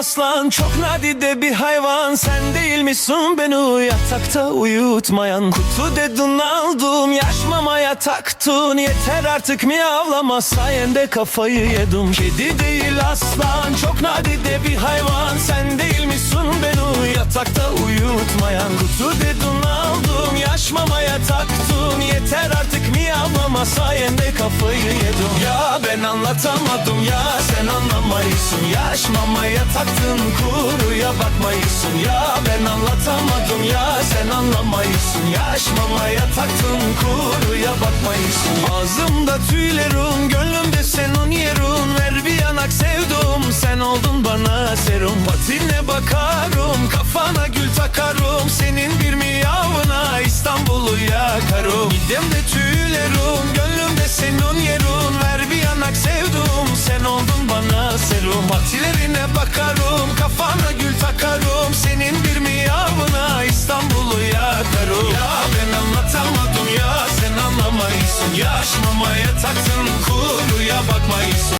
aslan Çok nadide bir hayvan. Sen değil misin beni yatakta uyutmayan. Kutu dedin aldım yaşmamaya taktın. Yeter artık miyavlama sayende kafayı yedim. Kedi değil aslan Çok nadide bir hayvan. Sen değil misin beni yatakta uyutmayan. Kutu dedin aldım yaşmamaya taktın. Yeter artık miyavlama sayende kafayı yedim. Ya ben anlatamadım ya sen anlamayısın Yaşmamaya taktın kuruya bakmayısın Ya ben anlatamadım ya sen anlamayısın Yaşmamaya taktın kuruya bakmayısın Ağzımda tüylerin gönlümde senin yerin Ver bir yanak sevdum sen oldun bana serum. Patine bakarım kafana gül takarım. Senin bir miyavına İstanbul'u yakarım. Midemde tüylerin Yaşmamaya taktın kuruya bakmayısın